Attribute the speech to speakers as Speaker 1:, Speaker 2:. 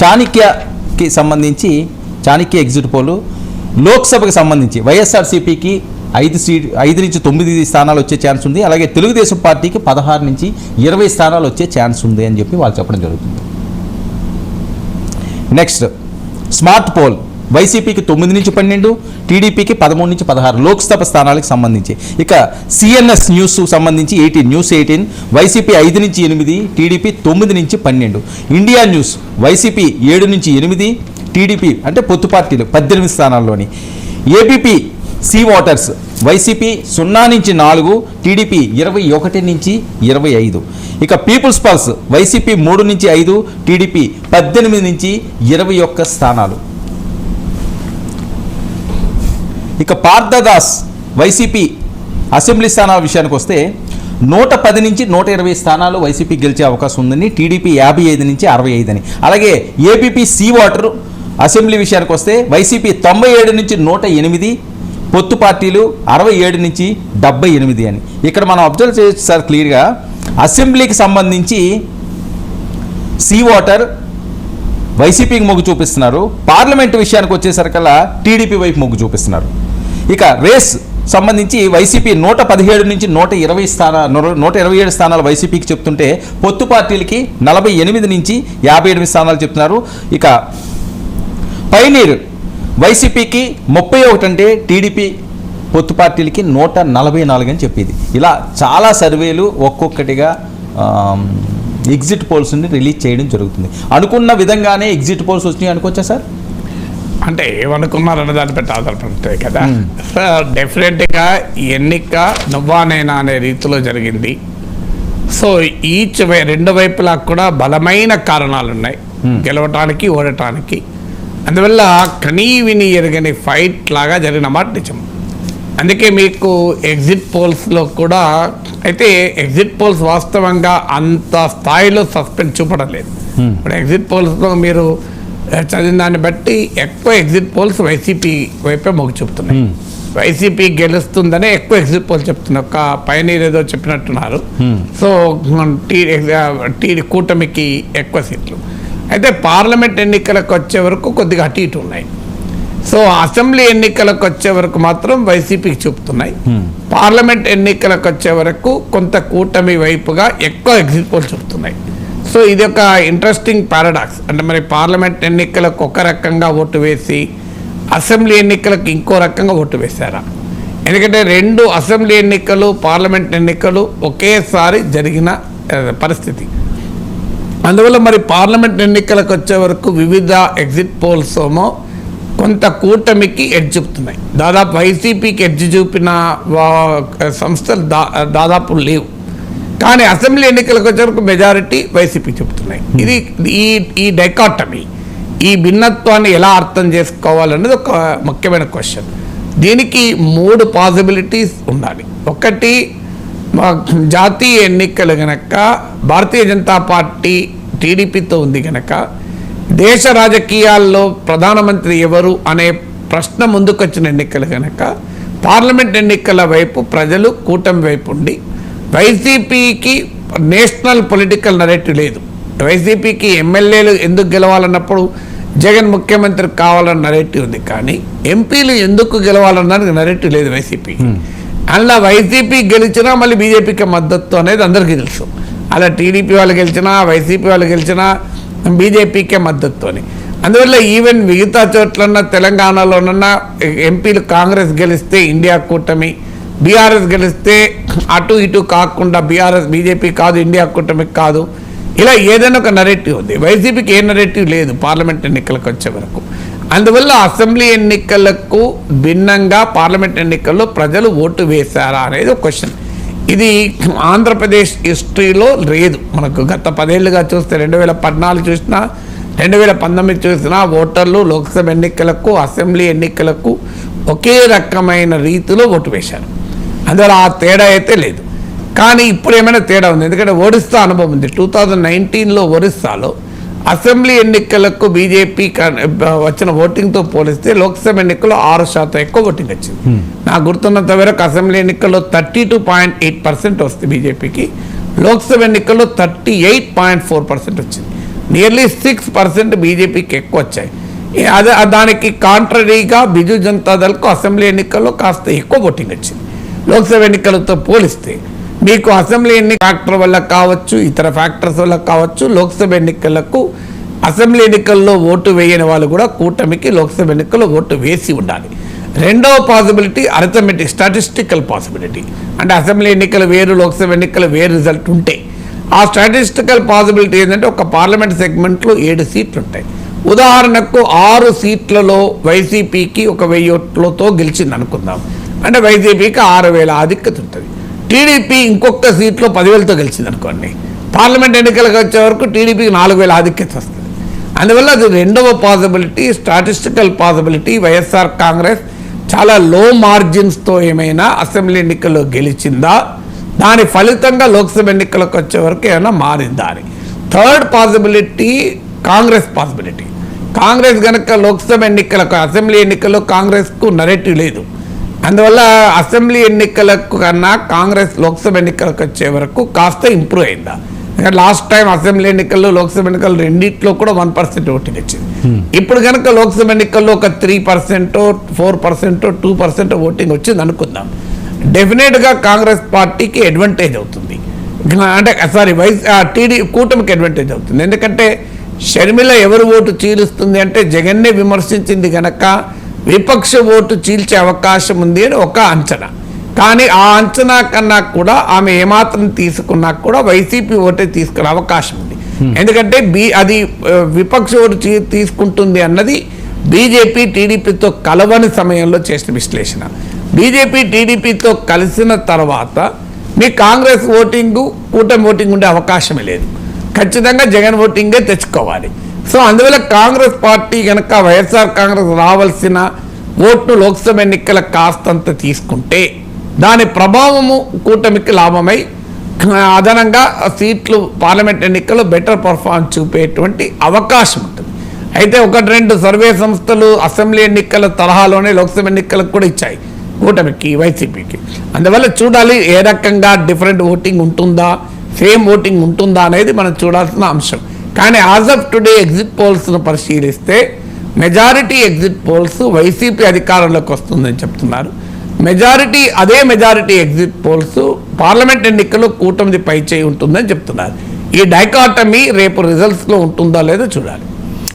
Speaker 1: చాణిక్యకి సంబంధించి Chanakya exit pole లోక్సభకి సంబంధించి వైఎస్ఆర్సీపీకి ఐదు సీట్ ఐదు నుంచి తొమ్మిది స్థానాలు వచ్చే ఛాన్స్ ఉంది. అలాగే తెలుగుదేశం పార్టీకి పదహారు నుంచి ఇరవై స్థానాలు వచ్చే ఛాన్స్ ఉంది అని చెప్పి వాళ్ళు చెప్పడం జరుగుతుంది. నెక్స్ట్ స్మార్ట్ పోల్ వైసీపీకి తొమ్మిది నుంచి పన్నెండు టీడీపీకి పదమూడు నుంచి పదహారు లోక్సభ స్థానాలకు సంబంధించి. ఇక సిఎన్ఎస్ న్యూస్ సంబంధించి ఎయిటీన్ న్యూస్ ఎయిటీన్ వైసీపీ ఐదు నుంచి ఎనిమిది టీడీపీ తొమ్మిది నుంచి పన్నెండు. ఇండియా న్యూస్ వైసీపీ ఏడు నుంచి ఎనిమిది టీడీపీ అంటే పొత్తు పార్టీలు పద్దెనిమిది స్థానాల్లోని. ఏబీపీ సీ వాటర్స్ వైసీపీ సున్నా నుంచి నాలుగు టీడీపీ ఇరవై ఒకటి నుంచి ఇరవై ఐదు. ఇక పీపుల్స్ పల్స్ వైసీపీ మూడు నుంచి ఐదు టీడీపీ పద్దెనిమిది నుంచి ఇరవై ఒక్క స్థానాలు. ఇక పార్థదాస్ వైసీపీ అసెంబ్లీ స్థానాల విషయానికి వస్తే నూట పది నుంచి నూట ఇరవై స్థానాలు వైసీపీ గెలిచే అవకాశం ఉందని టీడీపీ యాభై ఐదు నుంచి అరవై ఐదు అని. అలాగే ఏపీపీ సీ వాటర్ అసెంబ్లీ విషయానికి వస్తే వైసీపీ తొంభై ఏడు నుంచి నూట ఎనిమిది పొత్తు పార్టీలు అరవై ఏడు నుంచి డెబ్బై ఎనిమిది అని. ఇక్కడ మనం అబ్జర్వ్ చేయొచ్చు సార్ క్లియర్గా. అసెంబ్లీకి సంబంధించి సీ వాటర్ వైసీపీకి మొగ్గు చూపిస్తున్నారు. పార్లమెంట్ విషయానికి వచ్చేసరికల్లా టీడీపీ వైపు మొగ్గు చూపిస్తున్నారు. ఇక రేస్ సంబంధించి వైసీపీ నూట పదిహేడు నుంచి నూట ఇరవై స్థాన నూట ఇరవై ఏడు స్థానాలు వైసీపీకి చెప్తుంటే పొత్తు పార్టీలకి నలభై ఎనిమిది నుంచి యాభై ఎనిమిది స్థానాలు చెప్తున్నారు. ఇక పైనీర్ వైసీపీకి ముప్పై ఒకటి అంటే టీడీపీ పొత్తు పార్టీలకి నూట నలభై నాలుగు అని చెప్పేది. ఇలా చాలా సర్వేలు ఒక్కొక్కటిగా ఎగ్జిట్ పోల్స్ని రిలీజ్ చేయడం జరుగుతుంది. అనుకున్న విధంగానే ఎగ్జిట్ పోల్స్ వచ్చినాయి అనుకోవచ్చా సార్?
Speaker 2: అంటే ఏమనుకున్నారన్న దాన్ని బట్టి ఆధారపడతాయి కదా. డెఫినెట్గా ఎన్నిక నువ్వానేనా అనే రీతిలో జరిగింది. సో ఈచ్ వై రెండు వైపులా కూడా బలమైన కారణాలు ఉన్నాయి. గెలవటానికి ఓడటానికి. అందువల్ల కనీ విని ఎరగని ఫైట్ లాగా జరిగిన మాట నిజం. అందుకే మీకు ఎగ్జిట్ పోల్స్లో కూడా అయితే ఎగ్జిట్ పోల్స్ వాస్తవంగా అంత స్థాయిలో సస్పెండ్ చూపడం లేదు.
Speaker 1: Hmm.
Speaker 2: ఇప్పుడు ఎగ్జిట్ పోల్స్లో మీరు చదివిన దాన్ని బట్టి ఎక్కువ ఎగ్జిట్ పోల్స్ వైసీపీ వైపే మొగ్గు చూపుతున్నాయి. వైసీపీ గెలుస్తుందనే ఎక్కువ ఎగ్జిట్ పోల్స్ చెప్తున్నారు ఒక పైనీర్ ఏదో చెప్పినట్టున్నారు. సో టీ కూటమికి ఎక్కువ సీట్లు. అయితే పార్లమెంట్ ఎన్నికలకు వచ్చే వరకు కొద్దిగా అటు ఇటు ఉన్నాయి. సో అసెంబ్లీ ఎన్నికలకు వచ్చే వరకు మాత్రం వైసీపీకి చూపుతున్నాయి. పార్లమెంట్ ఎన్నికలకు వచ్చే వరకు కొంత కూటమి వైపుగా ఎక్కువ ఎగ్జిట్ పోల్ చూపుతున్నాయి. సో ఇది ఒక ఇంట్రెస్టింగ్ పారాడాక్స్ అంటే మరి పార్లమెంట్ ఎన్నికలకు ఒక రకంగా ఓటు వేసి అసెంబ్లీ ఎన్నికలకు ఇంకో రకంగా ఓటు వేశారా? ఎందుకంటే రెండు అసెంబ్లీ ఎన్నికలు పార్లమెంట్ ఎన్నికలు ఒకేసారి జరిగిన పరిస్థితి. అందువల్ల మరి పార్లమెంట్ ఎన్నికలకు వచ్చే వరకు వివిధ ఎగ్జిట్ పోల్స్ ఏమో కొంత కూటమికి ఎడ్జ్ చూపుతున్నాయి. దాదాపు వైసీపీకి ఎడ్జ్ చూపిన వా- సంస్థలు దా దాదాపు లేవు. కానీ అసెంబ్లీ ఎన్నికలకు వచ్చే వరకు మెజారిటీ వైసీపీ చెప్తున్నాయి ఇది ఈ ఈ డైకాటమీ ఈ భిన్నత్వాన్ని ఎలా అర్థం చేసుకోవాలన్నది ఒక ముఖ్యమైన క్వశ్చన్. దీనికి మూడు పాసిబిలిటీస్ ఉండాలి. ఒకటి జాతీయ ఎన్నికలు గనక భారతీయ జనతా పార్టీ టీడీపీతో ఉంది గనక దేశ రాజకీయాల్లో ప్రధానమంత్రి ఎవరు అనే ప్రశ్న ముందుకొచ్చిన ఎన్నికలు గనక పార్లమెంట్ ఎన్నికల వైపు ప్రజలు కూటమి వైపు ఉండి వైసీపీకి నేషనల్ పొలిటికల్ నరేటివ్ లేదు. వైసీపీకి ఎమ్మెల్యేలు ఎందుకు గెలవాలన్నప్పుడు జగన్ ముఖ్యమంత్రి కావాలన్న నరేటివ్ ఉంది కానీ ఎంపీలు ఎందుకు గెలవాలన్నది నరేటివ్ లేదు వైసీపీ అలా వైసీపీ గెలిచినా మళ్ళీ బీజేపీకి మద్దతు అనేది అందరికీ తెలుసు. అలా టీడీపీ వాళ్ళు గెలిచినా వైసీపీ వాళ్ళు గెలిచినా బీజేపీకే మద్దతు అని. అందువల్ల ఈవెన్ మిగతా చోట్లన్న తెలంగాణలోనన్న ఎంపీలు కాంగ్రెస్ గెలిస్తే ఇండియా కూటమి బీఆర్ఎస్ గెలిస్తే అటు ఇటు కాకుండా బీఆర్ఎస్ బీజేపీ కాదు ఇండియా కూటమికి కాదు. ఇలా ఏదైనా ఒక నరేటివ్ ఉంది. వైసీపీకి ఏ నరేటివ్ లేదు పార్లమెంట్ ఎన్నికలకు వచ్చే వరకు. అందువల్ల అసెంబ్లీ ఎన్నికలకు భిన్నంగా పార్లమెంట్ ఎన్నికల్లో ప్రజలు ఓటు వేశారా అనేది ఒక క్వశ్చన్ ఇది ఆంధ్రప్రదేశ్ హిస్టరీలో లేదు. మనకు గత పదేళ్ళుగా చూస్తే రెండు వేల పద్నాలుగు చూసినా రెండు వేల పంతొమ్మిది చూసినా ఓటర్లు లోక్సభ ఎన్నికలకు అసెంబ్లీ ఎన్నికలకు ఒకే రకమైన రీతిలో ఓటు వేశారు. అందువల్ల ఆ తేడా అయితే లేదు. కానీ ఇప్పుడు ఏమైనా తేడా ఉంది? ఎందుకంటే ఒరిస్సా అనుభవం ఉంది. టూ థౌజండ్ నైన్టీన్లో ఒరిస్సాలో అసెంబ్లీ ఎన్నికలకు బీజేపీ వచ్చిన ఓటింగ్తో పోలిస్తే లోక్సభ ఎన్నికల్లో ఆరు శాతం ఎక్కువ ఓటింగ్ వచ్చింది. నాకు గుర్తున్నంత వరకు అసెంబ్లీ ఎన్నికల్లో thirty two point eight percent వస్తుంది బీజేపీకి లోక్సభ ఎన్నికల్లో thirty eight point four percent వచ్చింది. నియర్లీ సిక్స్ పర్సెంట్ బీజేపీకి ఎక్కువ వచ్చాయి. అదే దానికి కాంట్రరీగా బిజు జనతాదళ్కు అసెంబ్లీ ఎన్నికల్లో కాస్త ఎక్కువ ఓటింగ్ వచ్చింది. లోక్సభ ఎన్నికలతో పోలిస్తే మీకు అసెంబ్లీ ఎన్ని ఫ్యాక్టర్ వల్ల కావచ్చు ఇతర ఫ్యాక్టర్స్ వల్ల కావచ్చు లోక్సభ ఎన్నికలకు అసెంబ్లీ ఎన్నికల్లో ఓటు వేయని వాళ్ళు కూడా కూటమికి లోక్సభ ఎన్నికల్లో ఓటు వేసి ఉండాలి. రెండవ పాసిబిలిటీ అర్థమెటిక్ స్టాటిస్టికల్ పాసిబిలిటీ. అంటే అసెంబ్లీ ఎన్నికలు వేరు లోక్సభ ఎన్నికలు వేరు రిజల్ట్ ఉంటే. ఆ స్టాటిస్టికల్ పాసిబిలిటీ ఏంటంటే ఒక పార్లమెంట్ సెగ్మెంట్లో ఏడు సీట్లు ఉంటాయి ఉదాహరణకు ఆరు సీట్లలో వైసీపీకి ఒక వెయ్యి ఓట్లతో గెలిచింది అనుకుందాం అంటే వైసీపీకి ఆరు వేల ఆధిక్యత ఉంటుంది. టీడీపీ ఇంకొక సీట్లో పదివేలతో గెలిచింది అనుకోండి పార్లమెంట్ ఎన్నికలకు వచ్చే వరకు టీడీపీకి నాలుగు వేల ఆధిక్యత వస్తుంది. అందువల్ల అది రెండవ possibility statistical possibility. YSR Congress చాలా లో మార్జిన్స్తో ఏమైనా అసెంబ్లీ ఎన్నికల్లో గెలిచిందా? దాని ఫలితంగా లోక్సభ ఎన్నికలకు వచ్చే వరకు ఏమైనా మారిందా అని. Third possibility Congress possibility Congress కనుక లోక్సభ ఎన్నికలకు అసెంబ్లీ ఎన్నికల్లో కాంగ్రెస్కు నరేటివ్ లేదు. అందువల్ల అసెంబ్లీ ఎన్నికలకు కన్నా కాంగ్రెస్ లోక్సభ ఎన్నికలకు వచ్చే వరకు కాస్త ఇంప్రూవ్ అయిందా? లాస్ట్ టైం అసెంబ్లీ ఎన్నికల్లో లోక్సభ ఎన్నికలు రెండిట్లో కూడా వన్ పర్సెంట్ ఓటింగ్ వచ్చింది ఇప్పుడు కనుక లోక్సభ ఎన్నికల్లో ఒక three percent four percent two percent voting వచ్చింది అనుకుందాం. డెఫినెట్గా కాంగ్రెస్ పార్టీకి అడ్వాంటేజ్ అవుతుంది. అంటే సారీ వైస్ టీడీ కూటమికి అడ్వాంటేజ్ అవుతుంది. ఎందుకంటే షర్మిల ఎవరు ఓటు చీలుస్తుంది అంటే జగన్నే విమర్శించింది గనక విపక్ష ఓటు చీల్చే అవకాశం ఉంది అని ఒక అంచనా. కానీ ఆ అంచనా కన్నా కూడా ఆమె ఏమాత్రం తీసుకున్నా కూడా వైసీపీ ఓటే తీసుకునే అవకాశం ఉంది. ఎందుకంటే బి అది విపక్ష ఓటు తీసుకుంటుంది అన్నది బీజేపీ టీడీపీతో కలవని సమయంలో చేసిన విశ్లేషణ. బీజేపీ టీడీపీతో కలిసిన తర్వాత మీ కాంగ్రెస్ ఓటింగ్ కూటమి ఓటింగ్ ఉండే అవకాశమే లేదు. ఖచ్చితంగా జగన్ ఓటింగే తెచ్చుకోవాలి. సో అందువల్ల కాంగ్రెస్ పార్టీ కనుక వైఎస్ఆర్ కాంగ్రెస్ రావాల్సిన ఓట్లు లోక్సభ ఎన్నికల కాస్తంత తీసుకుంటే దాని ప్రభావము కూటమికి లాభమై అదనంగా సీట్లు పార్లమెంట్ ఎన్నికల్లో బెటర్ పర్ఫార్మ్ చూపేటువంటి అవకాశం ఉంటుంది. అయితే ఒకటి రెండు సర్వే సంస్థలు అసెంబ్లీ ఎన్నికల తరహాలోనే లోక్సభ ఎన్నికలకు కూడా ఇచ్చాయి కూటమికి వైసీపీకి. అందువల్ల చూడాలి ఏ రకంగా డిఫరెంట్ ఓటింగ్ ఉంటుందా సేమ్ ఓటింగ్ ఉంటుందా అనేది మనం చూడాల్సిన అంశం. కానీ యాజ్ ఆఫ్ టుడే ఎగ్జిట్ పోల్స్ను పరిశీలిస్తే మెజారిటీ ఎగ్జిట్ పోల్స్ వైసీపీ అధికారంలోకి వస్తుందని చెప్తున్నారు. మెజారిటీ అదే మెజారిటీ ఎగ్జిట్ పోల్స్ పార్లమెంట్ ఎన్నికల్లో కూటమిది పై చేయి ఉంటుందని చెప్తున్నారు. ఈ డైకాటమీ రేపు రిజల్ట్స్లో ఉంటుందా లేదో చూడాలి.